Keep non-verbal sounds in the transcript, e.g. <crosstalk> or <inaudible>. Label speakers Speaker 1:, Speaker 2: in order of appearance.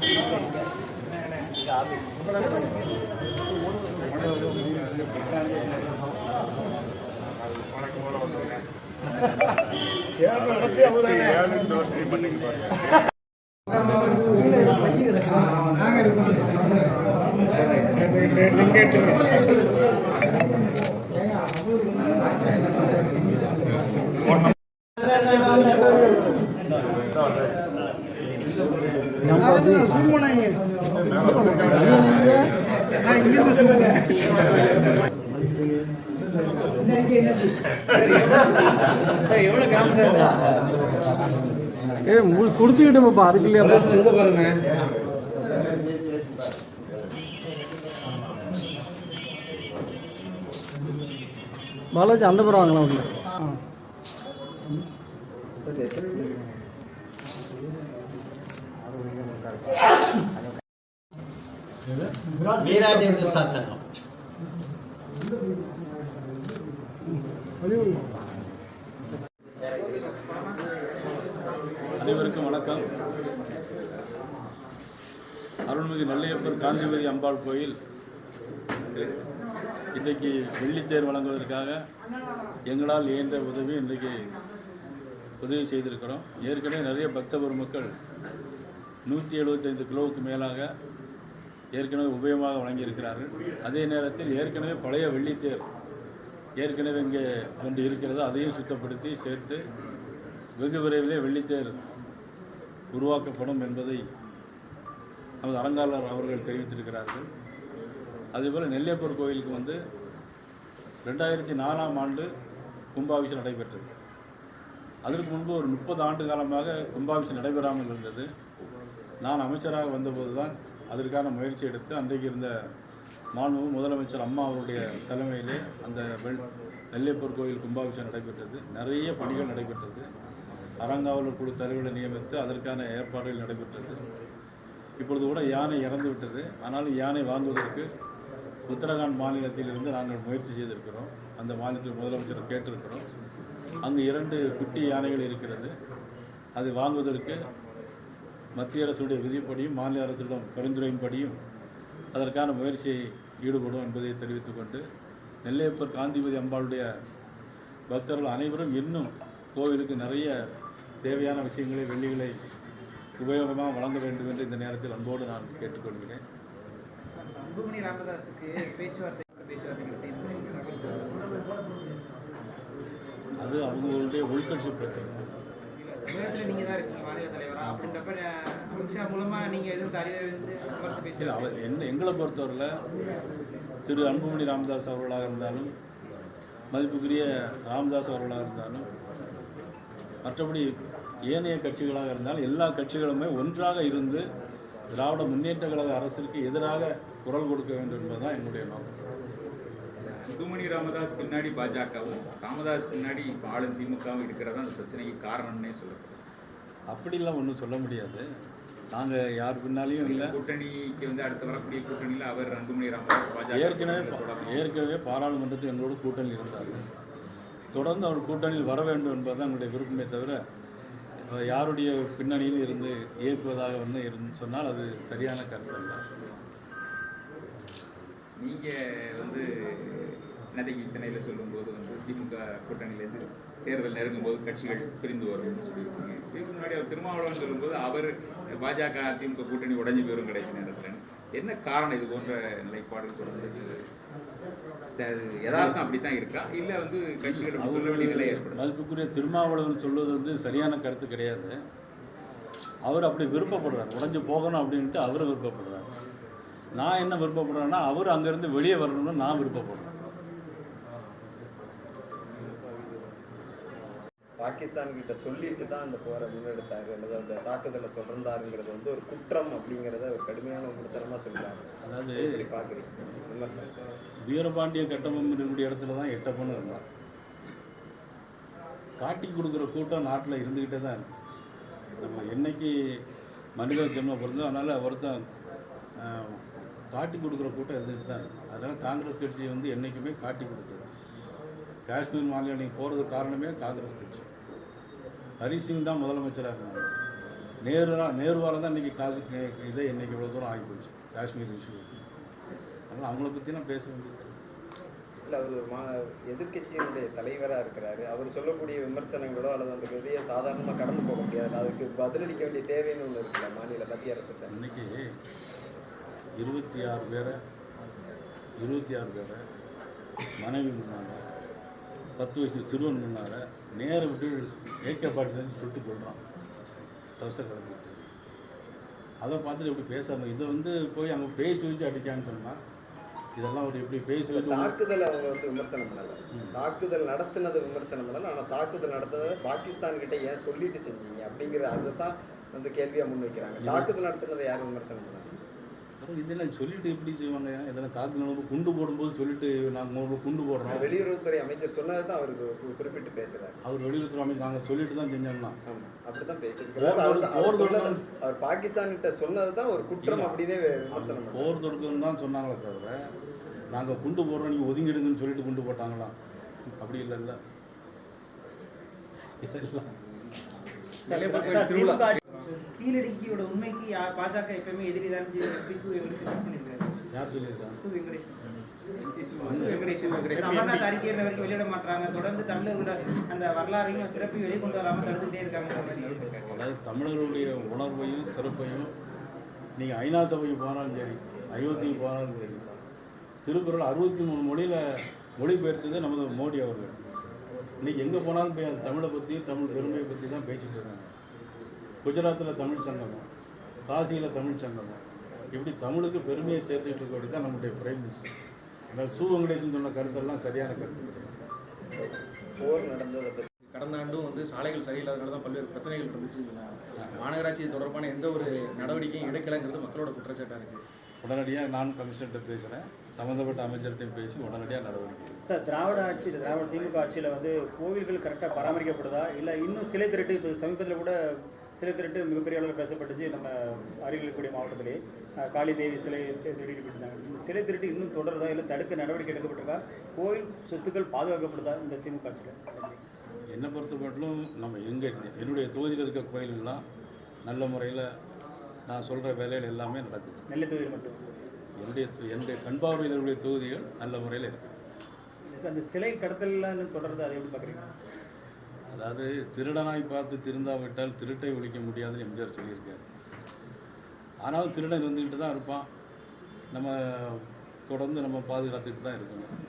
Speaker 1: <laughs> பண்ணுங்க ஏ உங்களுக்கு கொடுத்துக்கிட்டோம்ப்பா அதுக்கு இல்லையா?
Speaker 2: எங்க பாருங்க.
Speaker 1: பாலாஜி அந்த பேர் வாங்கலாம் உள்ள. ஆ
Speaker 3: வீராஜ இந்துஸ்தான் சங்கம்
Speaker 4: அனைவருக்கும் வணக்கம். அருள்மிகு நெல்லையப்பர் காந்திபதி அம்பாள் கோயில் இன்றைக்கு வெள்ளித்தேர் வழங்குவதற்காக எங்களால் இயன்ற உதவி இன்றைக்கு உதவி செய்திருக்கிறோம். ஏற்கனவே நிறைய பக்த பெருமக்கள் நூற்றி எழுபத்தைந்து கிலோவுக்கு மேலாக ஏற்கனவே உபயமாக வழங்கியிருக்கிறார்கள். அதே நேரத்தில் ஏற்கனவே பழைய வெள்ளித்தேர் ஏற்கனவே இங்கே ஒன்று இருக்கிறது அதையும் சுத்தப்படுத்தி சேர்த்து வெகு விரைவிலே வெள்ளித்தேர் உருவாக்கப்படும் என்பதை நமது அறங்காளர் அவர்கள் தெரிவித்திருக்கிறார்கள். அதேபோல் நெல்லையப்பர் கோயிலுக்கு வந்து ரெண்டாயிரத்தி நாலாம் ஆண்டு கும்பாபிஷேகம் நடைபெற்றது. அதற்கு முன்பு ஒரு முப்பது ஆண்டு காலமாக கும்பாபிஷேகம் நடைபெறாமல் இருந்தது. நான் அமைச்சராக வந்தபோது தான் அதற்கான முயற்சி எடுத்து அன்றைக்கு இருந்த மாண்பு முதலமைச்சர் அம்மா அவருடைய தலைமையிலே அந்த வெள் நெல்லையப்பர் கோயில் கும்பாபிஷேகம் நடைபெற்றது. நிறைய பணிகள் நடைபெற்றது. அறங்காவலர் குழு தலைவர்களை நியமித்து அதற்கான ஏற்பாடுகள் நடைபெற்றது. இப்பொழுது கூட யானை இறந்து விட்டது. ஆனாலும் யானை வாங்குவதற்கு உத்தரகாண்ட் மாநிலத்திலிருந்து நாங்கள் முயற்சி செய்திருக்கிறோம். அந்த மாநிலத்தில் முதலமைச்சர் கேட்டிருக்கிறோம். அங்கு இரண்டு குட்டி யானைகள் இருக்கிறது. அது வாங்குவதற்கு மத்திய அரசுடைய விதிப்படியும் மாநில அரசிடம் பரிந்துரையின்படியும் அதற்கான முயற்சியை ஈடுபடும் என்பதை தெரிவித்துக்கொண்டு நெல்லையப்பர் காந்திமதி அம்பாளுடைய பக்தர்கள் அனைவரும் இன்னும் கோவிலுக்கு நிறைய தேவையான விஷயங்களை வெள்ளிகளை உபயோகமாக வழங்க வேண்டும் என்று இந்த நேரத்தில் அன்போடு நான் கேட்டுக்கொள்கிறேன்.
Speaker 5: அன்புமணி ராமதாஸுக்கு பேச்சுவார்த்தை பேச்சுவார்த்தை
Speaker 4: அது அவங்களுடைய உள்கட்சி பிரச்சனை.
Speaker 5: தமிழகத்தில் நீங்கள் தான் இருக்கீங்க மாநில தலைவரா? அப்படின்றப்ப அமித்ஷா மூலமா நீங்க எதுவும் விமர்ச
Speaker 4: இல்லை அவர் என்ன எங்களை பொறுத்தவரையில் திரு அன்புமணி ராமதாஸ் அவர்களாக இருந்தாலும் மதிப்புக்குரிய ராமதாஸ் அவர்களாக இருந்தாலும் மற்றபடி ஏனைய கட்சிகளாக இருந்தாலும் எல்லா கட்சிகளுமே ஒன்றாக இருந்து திராவிட முன்னேற்ற கழக அரசிற்கு எதிராக குரல் கொடுக்க வேண்டும் என்பதுதான் என்னுடைய நோக்கம்.
Speaker 6: முத்துமணி ராமதாஸ் பின்னாடி பாஜகவும் ராமதாஸ் பின்னாடி இப்போ ஆளும் திமுகவும் இருக்கிறதா அந்த பிரச்சனைக்கு காரணம்னே சொல்லப்படுது
Speaker 4: அப்படிலாம் ஒன்றும் சொல்ல முடியாது. நாங்கள் யார் பின்னாலையும் இல்லை.
Speaker 6: கூட்டணிக்கு வந்து அடுத்து வரக்கூடிய கூட்டணியில் அவர் அன்புமணி ராமதாஸ் பாஜக
Speaker 4: ஏற்கனவே ஏற்கனவே பாராளுமன்றத்தில் எங்களோடு கூட்டணி இருந்தார் தொடர்ந்து அவர் கூட்டணியில் வர வேண்டும் என்பதுதான் எங்களுடைய விருப்பமே தவிர யாருடைய பின்னணியில் இருந்து இயக்குவதாக வந்து இருந்து சொன்னால் அது சரியான கருத்து அல்ல.
Speaker 6: நீங்க வந்து நேற்றைக்கு சென்னையில் சொல்லும்போது வந்து திமுக கூட்டணியிலேருந்து தேர்தல் நெருங்கும் போது கட்சிகள் பிரிந்து வரும்னு சொல்லியிருக்கீங்க. இதுக்கு முன்னாடி அவர் திருமாவளவன் சொல்லும்போது அவர் பாஜக திமுக கூட்டணி உடஞ்சி போயிரும் கிடைக்கும் நேரத்தில். என்ன காரணம் இது போன்ற நிலைப்பாடு தொடர்ந்து எதார்த்தம் யதார்த்தம் அப்படித்தான் இருக்கா? இல்லை வந்து கட்சிகள் சொல்ல வேண்டிய நிலை ஏற்படும்
Speaker 4: அதுக்குரிய திருமாவளவன் சொல்வது வந்து சரியான கருத்து கிடையாது. அவர் அப்படி விருப்பப்படுறார். உடஞ்சு போகணும் அப்படின்ட்டு அவர் விருப்பப்படுறார். நான் என்ன விருப்பப்படுறேன்னா அவர் அங்கேருந்து வெளியே வரணும்னு நான் விருப்பப்படுறேன்.
Speaker 2: பாகிஸ்தான் கிட்ட சொல்லிட்டு தான் அந்த போரை முன்னெடுத்தாரு. அல்லது அந்த தாக்குதலை தொடர்ந்தாருங்கிறது வந்து ஒரு குற்றம் அப்படிங்கிறத ஒரு கடுமையான விமர்சனமா சொல்றாங்க.
Speaker 4: அதாவது
Speaker 2: எப்படி பாக்குறீங்க விமர்சனம்.
Speaker 4: வீரபாண்டிய கட்டபொம்மன் இருக்கக்கூடிய இடத்துல தான் எட்டப்பன்னு இருந்தான். காட்டி கொடுக்குற கூட்டம் நாட்டில் இருந்துக்கிட்டே தான் இருக்கு. நம்ம என்னைக்கு மனித ஜென்மம் பிறந்தோ அதனால் ஒருத்தன் காட்டி கொடுக்குற கூட்டம் இருந்துக்கிட்டு தான் இருக்கு. அதனால் காங்கிரஸ் கட்சி வந்து என்றைக்குமே காட்டி கொடுக்குது காஷ்மீர் மாநிலம் நீங்கள் போகிறதுக்கு காரணமே காங்கிரஸ் கட்சி. ஹரிசிங் தான் முதலமைச்சராக இருந்தாங்க நேரு நேருவால் தான் இன்றைக்கி காது இதை இன்றைக்கி இவ்வளோ தூரம் ஆகி போச்சு காஷ்மீர் இஷ்யூ அதனால் அவங்கள பற்றிலாம் பேச வேண்டியது
Speaker 2: இல்ல. அவர் மா எதிர்க்கட்சியினுடைய தலைவரா இருக்கிறாரு. அவர் சொல்லக்கூடிய விமர்சனங்களோ அல்லது அந்த வெளியே சாதாரணமா கடந்து போக முடியாது. அதுக்கு பதிலளிக்க வேண்டிய தேவைன்னு ஒண்ணு இருக்குல்ல மாநில மத்திய அரசுகிட்ட
Speaker 4: இன்னைக்கு இருபத்தி ஆறு பேரை இருபத்தி ஆறு பேரை மனைவி முன்னாங்க பத்து வயசு சிறுவன் முன்னால நேர விட்டு ஏக்க பாட்டு செஞ்சு சுட்டு கொள்றான் ட்ரெஸ்ஸை கிடந்துட்டு அதை பார்த்துட்டு எப்படி பேசாமல் இதை வந்து போய் அங்கே பேசி வச்சு அடிக்கான்னு சொன்னால் இதெல்லாம் ஒரு எப்படி பேசி
Speaker 2: தாக்குதல் அவங்க வந்து விமர்சனம் பண்ணல. தாக்குதல் நடத்துனது விமர்சனம் பண்ணல. ஆனா தாக்குதல் நடத்ததை பாகிஸ்தான் கிட்ட ஏன் சொல்லிட்டு செஞ்சீங்க அப்படிங்கிற அதுதான் வந்து கேள்வியா முன் வைக்கிறாங்க. தாக்குதல் நடத்துனதை யாரும் விமர்சனம்
Speaker 4: அப்புறம் இதெல்லாம் சொல்லிட்டு எப்படி செய்வாங்க? இதெல்லாம் தாக்குதல் குண்டு போடும்போது சொல்லிட்டு நாங்கள் குண்டு போடுறோம்.
Speaker 2: வெளியுறவுத்துறை அமைச்சர் சொன்னதை தான் அவருக்கு குறிப்பிட்டு பேசுறாரு.
Speaker 4: அவர் வெளியுறவுத்துறை அமைச்சர் நாங்கள் சொல்லிட்டு தான் செஞ்சோம்னா. போர்
Speaker 2: பேசியிருக்கிறாரு
Speaker 4: தொடு-
Speaker 2: அவர்
Speaker 4: போர்
Speaker 2: சொன்னது-
Speaker 4: தொடுக்கணும்.
Speaker 2: அவர் பாகிஸ்தான் கிட்ட சொன்னது தான் ஒரு குற்றம்
Speaker 4: இல்ல.
Speaker 2: அப்படின்னே விமர்சனம்
Speaker 4: போர் தொடுக்கணும்னு தான் சொன்னாங்களே தவிர நாங்கள் குண்டு போடுறோம் நீங்கள் ஒதுங்கிடுங்கன்னு சொல்லிட்டு குண்டு போட்டாங்களா? அப்படி இல்லைல்ல இதெல்லாம்.
Speaker 5: கீழடிக்கியோட உண்மைக்கு யா- பாஜக எப்பவுமே எதிரி தான்
Speaker 4: யார்
Speaker 5: அமர்நாத் அறிக்கையில் வரைக்கும் வெளியிட மாட்டாங்க. தொடர்ந்து தமிழர்களோட அந்த வரலாறையும் சிறப்பையும் வெளிக்கொண்டு வராமல் தடுத்துட்டே இருக்காங்க.
Speaker 4: அதாவது தமிழர்களுடைய உணர்வையும் சிறப்பையும் நீங்கள் ஐநா சபைக்கு போனாலும் சரி அயோத்திக்கு போனாலும் சரி திருக்குறள் அறுபத்தி மூணு மொழியில் மொழிபெயர்த்தது நமது மோடி அவர்கள். இன்னைக்கு எங்கே போனாலும் தமிழை பற்றி தமிழ் பெருமையை பற்றி தான் பேசிட்டு இருக்காங்க. குஜராத்தில் தமிழ் சங்கமம் காசியில் தமிழ் சங்கமம். இப்படி தமிழுக்கு பெருமையை சேர்த்துட்டு இருக்க தான் நம்முடைய பிரைம் மினிஸ்டர் அதனால் சு வெங்கடேசன் சொன்ன கருத்தெல்லாம் சரியான கருத்து.
Speaker 2: போர் நடந்ததை பத்தி.
Speaker 7: கடந்த ஆண்டும் வந்து சாலைகள் சரியில்லாதனால தான் பல்வேறு பிரச்சனைகள் இருந்துச்சு. மாநகராட்சி தொடர்பான எந்த ஒரு நடவடிக்கையும் எடுக்கலைங்கிறது மக்களோட குற்றச்சாட்டாக இருக்குது
Speaker 4: உடனடியாக நான் கமிஷனர்கிட்ட பேசுகிறேன் சம்மந்தப்பட்ட அமைச்சர்கிட்டையும் பேசி உடனடியாக நடவடிக்கை.
Speaker 1: சார் திராவிட ஆட்சியில் திராவிட திமுக ஆட்சியில் வந்து கோவில்கள் கரெக்டாக பராமரிக்கப்படுதா? இல்லை இன்னும் சிலை திருட்டு இப்போ சமீபத்தில் கூட சிலை திருட்டு மிகப்பெரிய அளவில் பேசப்பட்டுச்சு. நம்ம அருகில் இருக்கக்கூடிய மாவட்டத்திலே காளி தேவி சிலை தி- திருடிட்டு போயிருந்தாங்க இந்த சிலை திருட்டு இன்னும் தொடருதா? இல்லை தடுக்க நடவடிக்கை எடுக்கப்பட்டிருக்கா? கோவில் சொத்துக்கள் பாதுகாக்கப்படுதா? இந்த திமுக ஆட்சியில்
Speaker 4: என்னை பொறுத்த மட்டும் நம்ம எங்கே என்னுடைய தொகுதியில் இருக்க கோயிலெல்லாம் நல்ல முறையில் நான் சொல்கிற வேலைகள் எல்லாமே நடக்குது.
Speaker 1: நெல்லை தொகுதியில் மட்டும்.
Speaker 4: என்னுடைய என்னுடைய கண்பார்வையில் உள்ள தொகுதிகள் நல்ல முறையில் இருக்குது
Speaker 1: அந்த சிலை கடத்தல்லாம் இன்னும் தொடருதா? அதை எப்படி பார்க்குறீங்க
Speaker 4: அதாவது திருடனாய் பார்த்து திருந்தாவிட்டால் திருட்டை ஒழிக்க முடியாதுன்னு எம்ஜிஆர் சொல்லியிருக்காரு. ஆனாலும் திருடன் இருந்துக்கிட்டு தான் இருப்பான். நம்ம தொடர்ந்து நம்ம பாதுகாத்துக்கிட்டு தான் இருக்கணும்.